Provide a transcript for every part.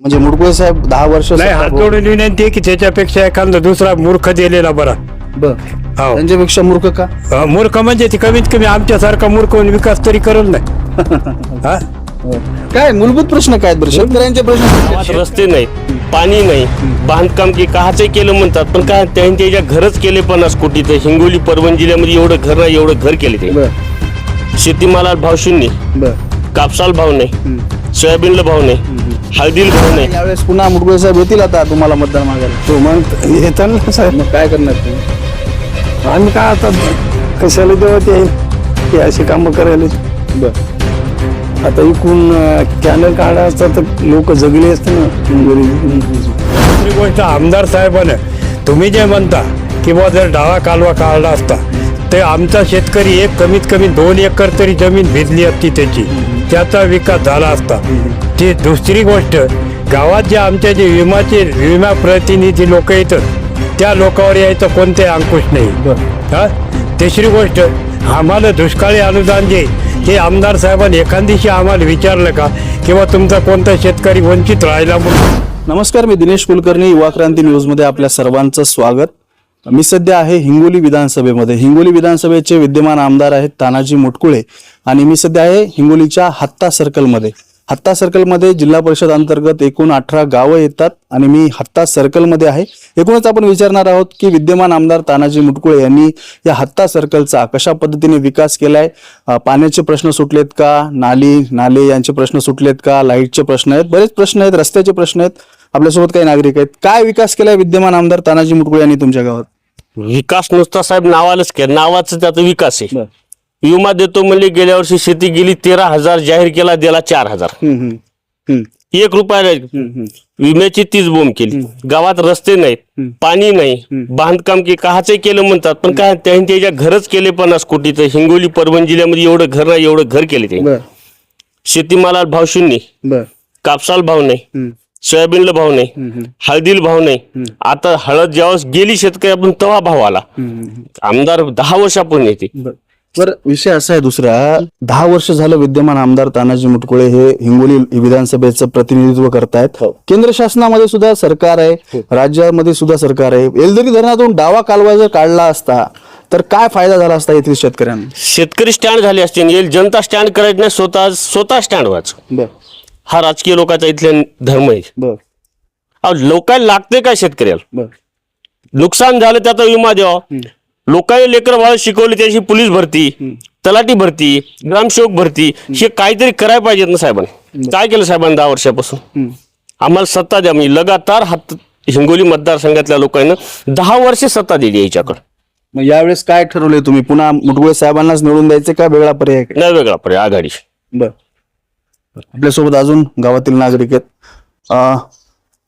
म्हणजे मुडकुळे साहेब दहा वर्ष नाही हात जोडून विनंती आहे की त्याच्यापेक्षा एखादा दुसरा मूर्ख दिलेला बरा. बर. हो. त्यांच्यापेक्षा मूर्ख का? मूर्ख म्हणजे ती कमीत कमी आमच्यासारखा मूर्ख होऊन विकास तरी करेल नाही हा? काय मूलभूत प्रश्न काय आहेत बरं? शेतकऱ्यांचे प्रश्न गावात रस्ते नाहीत पाणी नाही बांधकाम की काहाचे केलं म्हणतात पण काय त्यांनी त्याच्या घरच केले पन्नास कोटीचं हिंगोली परभणी जिल्ह्यामध्ये एवढं घर नाही एवढं घर केले ते. बर. शेतीमालाला भाव शून्य. बर. कापसाला भाव नाही. सोयाबीनला भाव नाही. हळदीला नाही यावेळेस पुन्हा मुडकुळे साहेब येतील आता तुम्हाला मतदान मागायला. तो मग येताना ना साहेब. मग काय करणार तुम्ही? आम्ही काय आता कशाला देवा ते? ते अशी कामं करायला. बर. आता इकून कॅनल काढा असता तर लोक जगले असते ना दुसरी गोष्ट आमदार साहेबानं तुम्ही जे म्हणता की बुवा जर डावा कालवा काढला असता ते आमचा शेतकरी एक कमीत कमी दोन एकर तरी जमीन भिजली असती त्याची. त्याचा विकास झाला असता. ती दुसरी गोष्ट गावात जे आमच्या जे विमाचे विमा प्रतिनिधी लोक येतात त्या लोकांवर यायचं कोणते अंकुश नाही. हा? तिसरी गोष्ट आम्हाला दुष्काळी अनुदान जे हे आमदार साहेबांनी एखादीशी आम्हाला विचारलं का? किंवा तुमचा कोणता शेतकरी वंचित राहिला म्हणून? नमस्कार मी दिनेश कुलकर्णी युवा क्रांती न्यूजमध्ये आपल्या सर्वांचं स्वागत. मी सध्या आहे हिंगोली विधानसभेमध्ये. हिंगोली विधानसभेचे विद्यमान आमदार आहेत तानाजी मुटकुळे आणि मी सध्या आहे हिंगोलीच्या हत्ता सर्कलमध्ये. हत्ता सर्कलमध्ये जिल्हा परिषद अंतर्गत एकूण अठरा गावं येतात आणि मी हत्ता सर्कलमध्ये आहे. एकूणच आपण विचारणार आहोत की विद्यमान आमदार तानाजी मुटकुळे यांनी या हत्ता सर्कलचा कशा पद्धतीने विकास केलाय? पाण्याचे प्रश्न सुटलेत का? नाली नाले यांचे प्रश्न सुटलेत का? लाईटचे प्रश्न आहेत. बरेच प्रश्न आहेत रस्त्याचे प्रश्न आहेत. आपल्यासोबत काही नागरिक आहेत. काय विकास केलाय विद्यमान आमदार तानाजी मुटकुळे यांनी तुमच्या गावात? विकास नुसता साहेब नावालाच केलं. नावाचं त्याचा विकास आहे. विमा देतो म्हणले गेल्या वर्षी शेती गेली तेरा हजार जाहीर केला दिला चार हजार. हम्म, हम्म, हम्म, एक रुपया हम्म. विम्याची तीच बोंब केली. गावात रस्ते नाहीत पाणी नाही बांधकाम की काहाचे केलं म्हणतात पण काय त्यांनी त्याच्या घरच केले पन्नास कोटीचं हिंगोली परभणी जिल्ह्यामध्ये एवढं घर नाही एवढं घर केले ते बर. शेतीमालाला भाव शून्य. बर. कापसाला भाव नाही. हम्म, सोयाबीनला भाव नाही हळदीला भाव नाही. आता हळद ज्यावेळेस गेली शेतकरी आपण तेव्हा भाव आला. आमदार दहा वर्षापूर्वी येते. बर. बर विषय असा आहे दुसरा. दहा वर्ष झालं विद्यमान आमदार तानाजी मुटकुळे हे हिंगोली विधानसभेचं प्रतिनिधित्व करतायत. केंद्र शासनामध्ये सुद्धा सरकार आहे राज्यामध्ये सुद्धा सरकार आहे. एलदरी धरणातून डावा कालवा जर काढला असता तर काय फायदा झाला असता येथील शेतकऱ्यांना? शेतकरी स्टँड झाले असते येईल जनता स्टँड करायचं नाही स्वतः स्वतः स्टँड व्हायचं. हा राजकीय लोकांचा इथले धर्म आहे. बर. अहो, लोकांना लागते काय शेतकऱ्याला? बर. नुकसान झालं त्याचा विमा द्यावा लोकांनी लेकर बाळ शिकवले त्याची पोलीस भरती तलाठी भरती ग्रामसेवक भरती हे काहीतरी करायला पाहिजेत ना साहेबांनी. काय केलं साहेबांनी दहा वर्षापासून? आम्हाला सत्ता द्या. म्हणजे लगातार हात हिंगोली मतदारसंघातल्या लोकांना दहा वर्ष सत्ता दिली याच्याकडे. मग यावेळेस काय ठरवले तुम्ही? पुन्हा मुटकुळे साहेबांनाच निवडून द्यायचे का? वेगळा पर्याय आहे का? नाही वेगळा पर्याय. आघाडी बर. आपल्यासोबत अजून गावातील नागरिक आहेत. अं,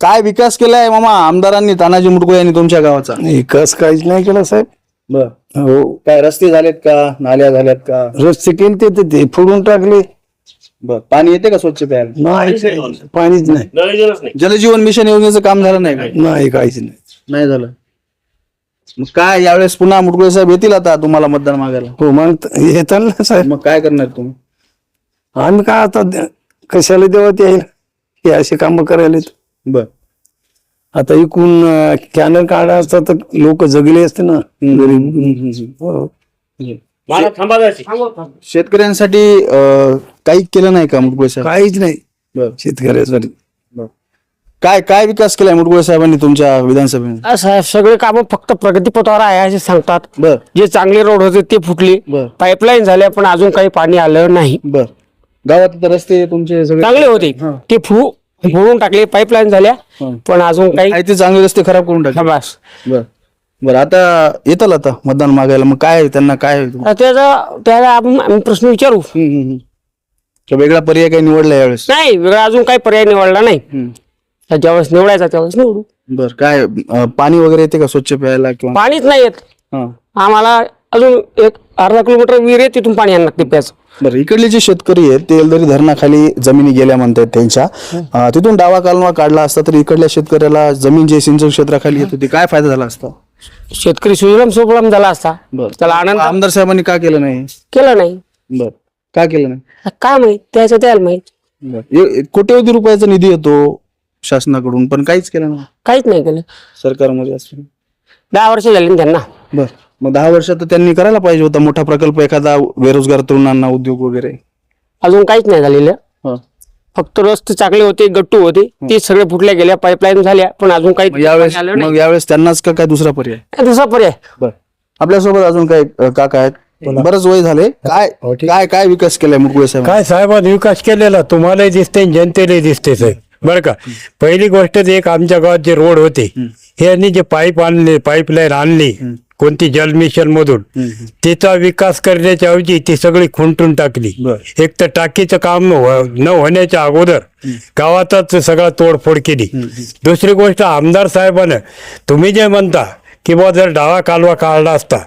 काय विकास केलाय मामा? आमदारांनी तानाजी मुटकुळे यांनी तुमच्या गावाचा. विकास काहीच नाही केला साहेब. बर. हो. काय रस्ते झालेत का? नाल्या झाल्यात का? रस्ते केले ते ते फोडून टाकले. बर. पाणी येते का स्वच्छ प्यायला? नाही पाणीच नाही. जलजीवन मिशन योजनेचं काम झालं नाही काय? नाही काहीच नाही. नाही झालं. मग काय यावेळेस पुन्हा मुटकुळे साहेब येतील आता तुम्हाला मतदान मागायला? हो मग येताना ना साहेब. मग काय करणार तुम्ही? आम्ही काय आता द- कशाला देवा ते हे अशी कामं करायला बर. आता इकून कॅनल काढा असता तर लोक जगले असते ना गरीब हो. शेतकऱ्यांसाठी अं, काही केलं नाही का मुटकुळे साहेब? काहीच नाही. बर. शेतकऱ्यासाठी. काय काय विकास केलाय मुटकुळे साहेबांनी तुमच्या विधानसभेने? साहेब सगळे कामं फक्त प्रगतीपथावर आहे असे सांगतात. बर. जे चांगले रोड होते ते फुटले. बर. पाईपलाईन झाल्या पण अजून काही पाणी आलं नाही. बर. गावात आता रस्ते तुमचे सगळे चांगले होते. ते फु फोडून टाकले पाईपलाईन झाल्या. पण अजून काही आहे ते चांगले रस्ते खराब करून टाकले. बस. बर. बर आता येताल आता मतदान मागायला. मग काय त्यांना काय हम्म, त्याचा त्याला आपण आम्ही प्रश्न विचारू. हम्म, हम्म. तर वेगळा पर्याय काही निवडला यावेळेस? नाही वेगळा अजून काही पर्याय निवडला नाही. तर ज्यावेळेस निवडायचा त्यावेळेस निवडू. बर काय अं, पाणी वगैरे येते का स्वच्छ प्यायला किंवा पाणीच नाही येत. हा. आम्हाला अजून एक अर्धा किलोमीटर विहीर आहे तिथून पाणी आणणार ते प्यायचं. बरं इकडले जे शेतकरी आहेत ते एलदरी धरणाखाली जमिनी गेल्या म्हणतात त्यांच्या. अं, तिथून डावा कालवा काढला असता तर इकडल्या शेतकऱ्याला जमीन जे सिंचन क्षेत्राखाली येत होती काय फायदा झाला असता? शेतकरी सुजलाम सुफलाम झाला असता. त्याला आनंद आमदार साहेबांनी का केलं नाही? केला नाही. बर. का केलं नाही? काय माहीत? त्याचं त्याला माहीत. बर. ए- कोट्यवधी रुपयाचा निधी येतो शासनाकडून पण काहीच केलं नाही. काहीच नाही केलं. सरकारमध्ये असं दहा वर्ष झाली ना त्यांना. बर. मग दहा वर्षात तर त्यांनी करायला पाहिजे होता. मोठा प्रकल्प एखादा बेरोजगार तरुणांना उद्योग वगैरे. अजून काहीच नाही झालेलं. हा. फक्त रस्ते चांगले होते गट्टू होते. ते सगळे फुटल्या गेल्या पाईपलाईन झाल्या पण अजून काही मग यावेळेस आलं नाही. मग यावेळेस त्यांनाच का काय दुसरा पर्याय? दुसरा पर्याय? बर. आपल्यासोबत अजून काय अ, काका आहेत? बरंच वय झाले. काय काय काय विकास केलाय मुकुळे साहेब काय साहेबांनी विकास केलेला? तुम्हालाही दिसते आणि जनतेलाही दिसते साहेब. बरं का? पहिली गोष्ट एक आमच्या गावात जे रोड होते हे यांनी जे पाईप आणले पाईपलाईन आणली कोणती जल मिशन मधून तिचा विकास करण्याच्या ऐवजी ती सगळी खुंटून टाकली. एक तर टाकीचं काम न हो- न होण्याच्या अगोदर गावातच सगळा तोडफोड केली. दुसरी गोष्ट आमदार साहेबानं तुम्ही जे म्हणता की बुवा जर डावा कालवा काढला असता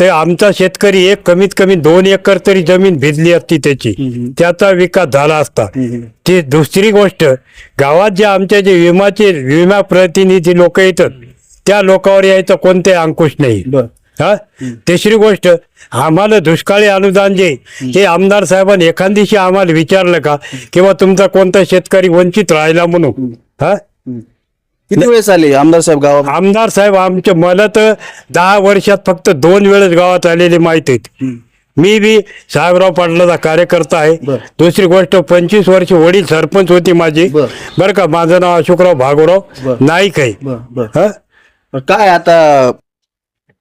तर आमचा शेतकरी एक कमीत कमी दोन एकर तरी जमीन भिजली असती त्याची. त्याचा विकास झाला असता. ती दुसरी गोष्ट गावात जे आमचे जे विमाचे विमा प्रतिनिधी लोक येतात त्या लोकांवर यायचं कोणते अंकुश नाही. हा? तिसरी गोष्ट आम्हाला दुष्काळी अनुदान जे हे आमदार साहेबांनी एखादीशी आम्हाला विचारलं का? किंवा तुमचा कोणता शेतकरी वंचित राहिला म्हणून. हा? किती वेळेस आले आमदार साहेब गावात? आमदार साहेब आमच्या मला तर दहा वर्षात फक्त दोन वेळेस गावात आलेले माहीत आहेत. मी बी साहेबराव पाटलाचा कार्यकर्ता आहे. दुसरी गोष्ट पंचवीस वर्ष वडील सरपंच होती माझी. बर. का माझं नाव अशोकराव भागोराव बर. नाईक आहे. हा? पण काय आता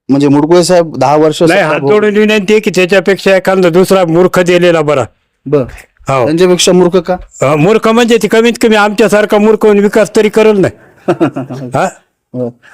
म्हणजे मुडकुळे साहेब दहा वर्ष नाही सत्ता हात भोग- जोडून विनंती आहे की त्याच्यापेक्षा एखादा दुसरा मूर्ख दिलेला बरा. बर. हो. त्यांच्यापेक्षा मूर्ख का? अं, मूर्ख म्हणजे ती कमीत कमी आमच्यासारखा मूर्ख होऊन विकास तरी करल नाही हा.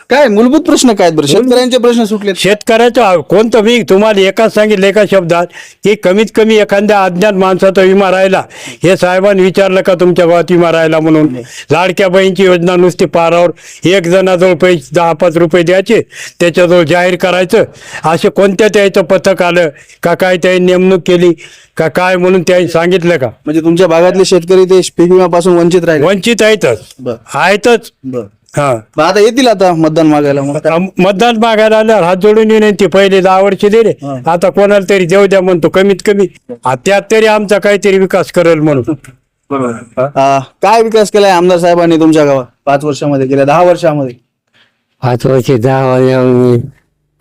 काय मूलभूत प्रश्न काय आहेत बरं? शेतकऱ्यांचे प्रश्न सुटले शेतकऱ्याचा कोणतं मी तुम्हाला एकाच सांगितलं एका शब्दात की कमीत कमी एखाद्या अज्ञात माणसाचा विमा राहिला हे साहेबांनी विचारलं का तुमच्या गावात विमा राहिला म्हणून? लाडक्या बहीणची योजना नुसती पारावर एक जणाजवळ पैसे दहा पाच रुपये द्यायचे त्याच्याजवळ जाहीर करायचं. असे कोणत्या त्याचं पथक आलं? का काय त्यांनी नेमणूक केली? का काय म्हणून त्यांनी सांगितलं का? म्हणजे तुमच्या भागातले शेतकरी ते पीक विम्यापासून वंचित राहिले. वंचित आहेतच. आहेतच. हा. मग आता येतील आता मतदान मागायला मग. आता मतदान मागायला आल्यावर हात जोडून विनंती पहिले दहा वर्ष दिले आता कोणाला तरी देऊ द्या म्हणतो कमीत कमी. आ, त्यात तरी आमचा काहीतरी विकास करेल म्हणून. आ, काय विकास केलाय आमदार साहेबांनी तुमच्या गावात? पाच वर्षामध्ये गेल्या दहा वर्षामध्ये. पाच वर्ष दहा वर्ष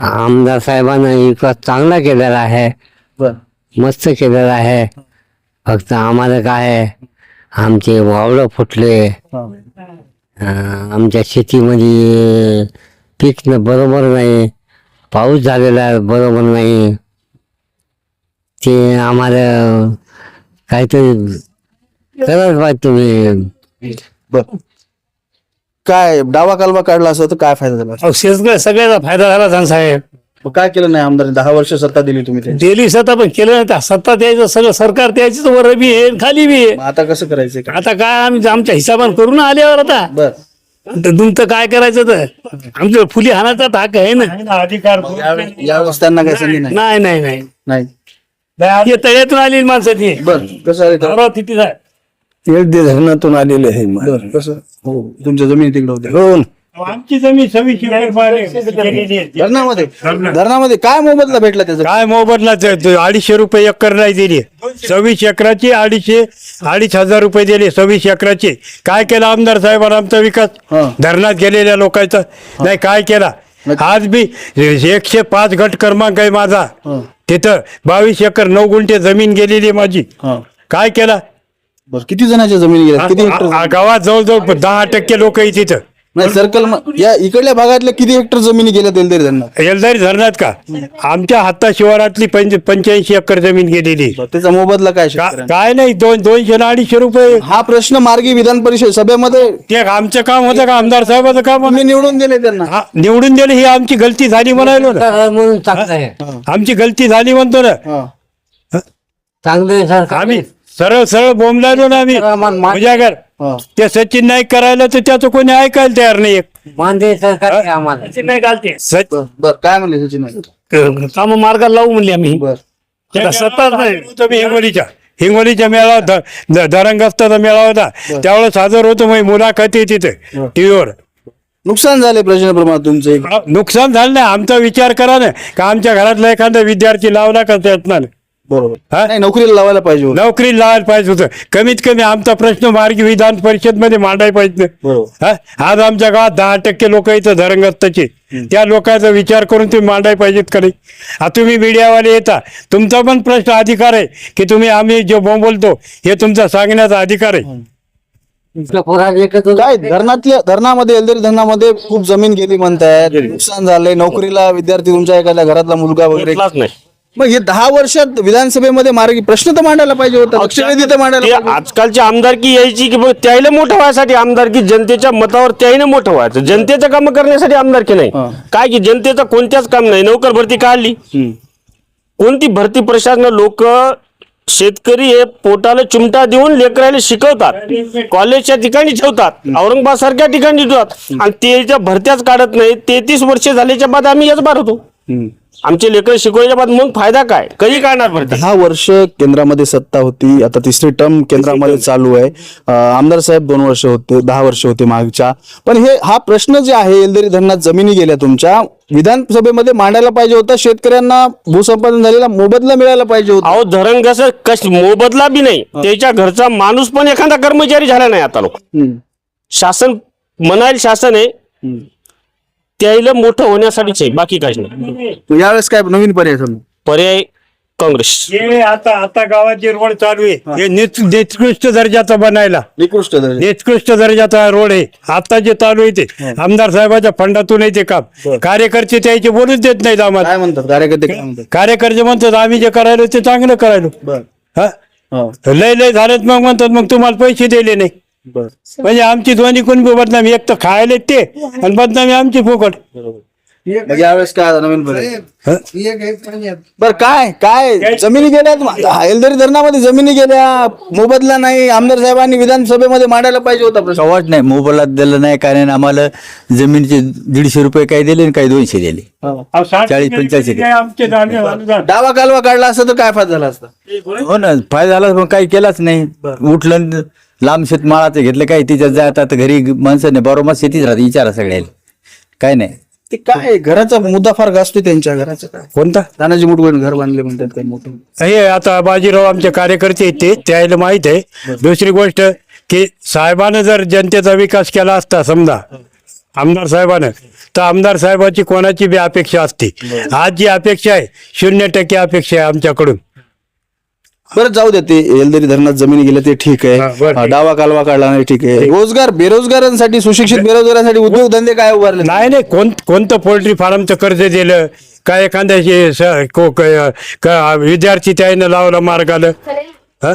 आमदार साहेबांना विकास चांगला केलेला आहे. बर. मस्त केलेला आहे. फक्त आम्हाला काय आहे, आमचे वावळं फुटले. आमच्या शेतीमध्ये पीक न बरोबर नाही पाऊस झालेला आहे बरोबर नाही. ते आम्हाला काहीतरी करायला पाहिजे तुम्ही. बर. काय डावा कालवा काढला असं तर काय फायदा झाला? शेतकरी सगळ्याचा फायदा झाला त्यांचा साहेब. मग काय केलं नाही आमदार दहा वर्ष सत्ता दिली तुम्ही त्यांची. दिली सत्ता पण केलं नाही. सत्ता द्यायचं सगळं सरकार द्यायचं तर वर बी आहे आणि खाली बी आहे. मग आता कसं करायचं काय? आता काय आम्ही आमच्या हिसाबान करू ना आल्यावर आता. बर. तर तुमचं काय करायचं तर? आमच्या फुली हाणाचा धाक आहे ना. अधिकार यावेळेस यावेळेस त्यांना काही संधी नाही? नाही नाही नाही. नाही. हे तळ्यातून आली माणसं ती बर कसं आहे ते? तिथे धरणातून आलेले आहे बर कसं? हो तुमच्या जमिनी तिकडे होत्या. हो आमची जमीन सव्वीस. धरणामध्ये. धरणामध्ये. काय मोबदला भेटला त्याचा? काय मोबदला? अडीचशे रुपये एकर नाही दिली. सव्वीस एकराची अडीचशे अडीच हजार रुपये दिले सव्वीस एकराचे. काय केला आमदार साहेबांना आमचा विकास? हा. धरणात गेलेल्या लोकांचा. नाही काय केला? आज बी एकशे पाच गट क्रमांक आहे माझा. तिथं बावीस एकर नऊ गुंठे जमीन गेलेली आहे माझी. काय केला? बर किती जणांच्या जमिनी गेल्या? किती गावात जवळजवळ दहा टक्के लोक आहे तिथं. नाही सर्कल या इकडल्या भागातल्या किती हेक्टर जमिनी गेल्या तेलदरी धरणात एलदारी धरणात का? आमच्या हाता शिवारातली पंच पंच्याऐंशी एकर जमीन गेलेली. त्याचा मोबदला काय का- शेतकऱ्यांना? काय नाही दोन दोनशे ना अडीचशे रुपये. हा प्रश्न मार्गी विधान परिषद सभेमध्ये ते आमचं काम होतं का? आमदार साहेबाचं काम होतं? तुम्ही निवडून दिले त्यांना. हा, निवडून दिले ही आमची गलती झाली म्हणायलो ना. सरकार म्हणून चांगलं आहे. आमची गलती झाली म्हणतो ना. हा. चांगलं आहे सरकार आम्ही सरळ सरळ बोंबलायलो ना आम्ही. उजागर हा. ते सचिन नाईक करायला तर त्याचं कोणी ऐकायला तयार नाही एक मानदे सरकार आहे आम्हाला? ते नाही घालते. सच- बर बर काय म्हणले सचिन नाईक? काम मार्गाला लावू म्हणले आम्ही. बर. आता सत्ताच नाही. होतो मी. हिंगोलीच्या हिंगोलीच्या मेळावा ध- ध- धरणग्रस्ताचा मेळावा होता. त्यावेळेस हजर होतो मी. मुलाखती तिथे टीव्हीवर. नुकसान झाले प्रचंड प्रमाणात तुमचे? नुकसान झालं नाही. आमचा विचार करा ना. का आमच्या घरातला एखादा विद्यार्थी लावला का त्यातनं? बरोबर. हा? नाही नोकरीला लावायला पाहिजे होतं. नोकरी लावायला पाहिजे होतं. कमीत कमी आमचा प्रश्न मार्गी विधान परिषदमध्ये मांडायला पाहिजे. बरोबर. हा? आज आमच्या गावात दहा टक्के लोक इथं धरणग्रस्तचे त्या लोकांचा विचार करून तुम्ही मांडायला पाहिजेत का नाही? आता तुम्ही मीडियावाले येता. तुमचा पण प्रश्न अधिकार आहे की तुम्ही आम्ही जे बोलतो हे तुमचा सांगण्याचा अधिकार आहे. काय धरणातल्या धरणामध्ये एलदरी धरणामध्ये खूप जमीन गेली म्हणतायत. नुकसान झालंय. नोकरीला विद्यार्थी तुमच्या एखाद्या घरातला मुलगा वगैरे. नाही. मग हे दहा वर्षात विधानसभेमध्ये मार्गी प्रश्न तर मांडायला पाहिजे होता लक्षवेधी तर मांडायला ते पाहिजे. आजकालची आमदारकी यायची की बघ त्याला मोठं व्हायसाठी आमदारकी जनतेच्या मतावर त्याने मोठं व्हायचं. जनतेचं काम करण्यासाठी आमदारकी नाही. काय की जनतेचं कोणत्याच काम नाही. नोकर भरती काढली. कोणती भरती प्रशासन लोक शेतकरी हे पोटाला चिमटा देऊन लेकराला शिकवतात. कॉलेजच्या ठिकाणी ठेवतात. औरंगाबाद सारख्या ठिकाणी ठेवतात. आणि त्याच्या भरत्याच काढत नाही तेहतीस वर्ष झाल्याच्या बाद आम्ही याच बार होतो. आमचे लेकर शिकवल्याच्या बाद मग फायदा काय? कधी काढणार भरती दहा वर्ष केंद्रामध्ये सत्ता होती आता तिसरी टर्म केंद्रामध्ये चालू आहे. अं, आमदार साहेब दोन वर्ष होते दहा वर्ष होते मागच्या. पण हे हा प्रश्न जे आहे एलदरी धरणात जमिनी गेल्या तुमच्या विधानसभेमध्ये मांडायला पाहिजे होता शेतकऱ्यांना भूसंपादन झालेला मोबदला मिळायला पाहिजे होता. अहो धरण कसं कश मोबदला बी नाही. त्याच्या घरचा माणूस पण एखादा कर्मचारी झाला नाही आता लोक. हम्म. शासन म्हणाल शासन आहे. त्याला मोठं होण्यासाठीच आहे बाकी काहीच नाही. यावेळेस काय नवीन पर्याय समजा पर्याय काँग्रेस. हे आता आता गावात जे रोड चालू आहे हे. निच- निकृष्ट दर्जाचा बनायला. निकृष्ट दर्जा. निकृष्ट दर्जाचा रोड आहे. आता जे चालू आहे ते आमदार साहेबाच्या फंडातून आहे ते काम. कार्यकर्ते त्याचे बोलूच देत नाहीत आम्हाला. काय म्हणतात? कार्यकर्ते काय म्हणतात? कार्यकर्ते म्हणतात आम्ही जे करायलो ते चांगलं करायलो. बर. हा? हो. लय लय झालेत मग म्हणतात मग तुम्हाला पैसे दिले नाही. बर. म्हणजे आमची दोन्ही कोण बी बदनामी एक तर खायला ते आणि बदनामी आमची फुकट. मग यावेळेस काय आता नवीन हं? बर काय? काय? जमिनी गेल्या एलदरी धरणामध्ये जमिनी गेल्या मोबदला नाही. आमदार साहेबांनी विधानसभेमध्ये मांडायला पाहिजे होता प्रश्न. कवाच नाही मोबाईलात दिलं नाही कारण आम्हाला जमिनीचे दीडशे रुपये काही दिले आणि काही दोनशे दिले. चाळीस, पंच्याऐंशी. डावा कालवा काढला असता तर काय फायदा झाला असता? हो ना फायदा झाला पण काही केलाच नाही. उठलं लांब शेतमाळाचं घेतलं काही तिच्यात जात आता घरी माणसं नाही बरोबर शेतीच राहते विचारा सगळ्याला. काय नाही. ते काय घराचा मुद्दा फार गाजतोय त्यांच्या घराचं. काय कोणता? तानाजी मुटगुळे घर बांधले म्हणतात काही मोठं. हे आता बाजीराव आमचे कार्यकर्ते आहेत ते त्याला माहीत आहे. दुसरी गोष्ट की साहेबानं जर जनतेचा विकास केला असता समजा आमदार साहेबानं तर आमदार साहेबाची कोणाची बी अपेक्षा असते. आज जी अपेक्षा आहे शून्य टक्के अपेक्षा आहे आमच्याकडून. बरं जाऊ दे ते एलदरी धरणात जमिनी गेल्या ते ठीक हा, आहे. डावा कालवा काढला नाही ठीक आहे. रोजगार बेरोजगारांसाठी सुशिक्षित बेरोजगारांसाठी उद्योगधंदे काय उभारले? नाही नाही कोण कोणतं पोल्ट्री फार्मचं कर्ज दिलं? काय क- विद्यार्थी त्यानं लावलं मार्गाला हा?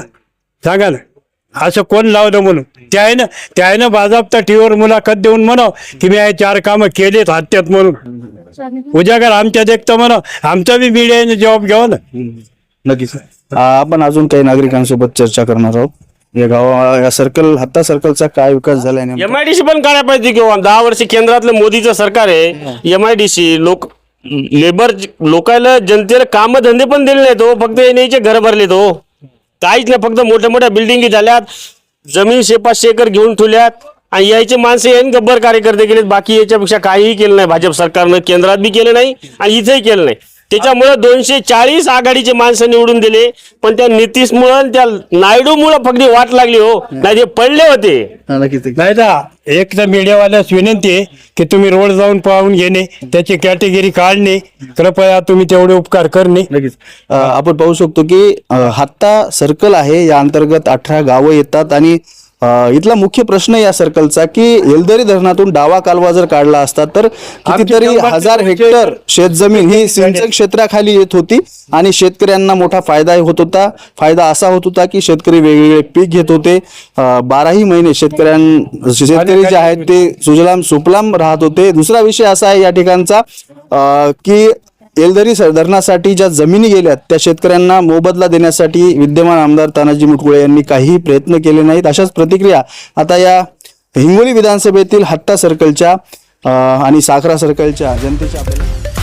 सांगा ना. असं कोण लावलं म्हणून? त्यानं त्यानं बाजाबता टीव्हीवर मुलाखत देऊन म्हणाव की मी चार कामं केलेत हत्यात म्हणून. उजागर आमच्या देखतं म्हणाव आमचा बी मीडियाने जबाब घ्यावा ना. नक्कीच. आपण अजून काही नागरिकांसोबत चर्चा करणार आहोत. या गावा या सर्कल हत्ता सर्कलचा काय विकास नेमका? एमआयडीसी पण करायला पाहिजे किंवा दहा वर्ष केंद्रातलं मोदीचं सरकार आहे. एमआयडीसी लोक लेबर लोकांना जनतेला काम धंदे पण दिले नाहीत हो. फक्त येण्याचे घर भरलेत हो. काहीच नाही फक्त मोठ्या मोठ्या बिल्डिंगी झाल्यात. जमीन शे पाचशे एकर घेऊन ठेवल्यात. आणि यायचे माणसं येईन गब्बर कार्यकर्ते केलेत. बाकी याच्यापेक्षा काहीही केलं नाही. भाजप सरकारनं केंद्रात बी केलं नाही आणि इथेही केलं नाही. त्याच्यामुळे दोनशे चाळीस आघाडीचे माणसं निवडून दिले. पण त्या नितीशमुळं आणि त्या नायडूमुळं फक्त वाट लागली हो. नाही ते पडले होते. नाही ना एक तर मीडियावाल्यास विनंती आहे की तुम्ही रोड जाऊन पाहून घेणे त्याची कॅटेगरी काढणे कृपया तुम्ही तेवढे उपकार करणे आपण पाहू शकतो की हत्ता सर्कल आहे. या अंतर्गत अठरा गावं येतात आणि इथला मुख्य प्रश्न या सर्कलचा की एलदरी धरणातून डावा कालवा जर काढला असता तर कितीतरी हजार हेक्टर शेतजमीन ही सिंचन क्षेत्राखाली येत होती आणि शेतकऱ्यांना मोठा फायदा होत होता. फायदा असा होत होता की शेतकरी वेगवेगळे पीक घेत होते. बाराही महिने शेतकऱ्यां शेतकरी जे आहेत ते सुजलाम सुफलाम राहत होते. दुसरा विषय असा आहे या ठिकाणचा की एलदरी धरणासाठी ज्या जमिनी गेल्यात त्या शेतकऱ्यांना मोबदला देण्यासाठी विद्यमान आमदार तानाजी मुटकुळे यांनी काहीही प्रयत्न केले नाहीत. अशाच प्रतिक्रिया आता या हिंगोली विधानसभेतील हत्ता सर्कलच्या आणि साखरा सर्कलच्या जनतेच्या आपल्याला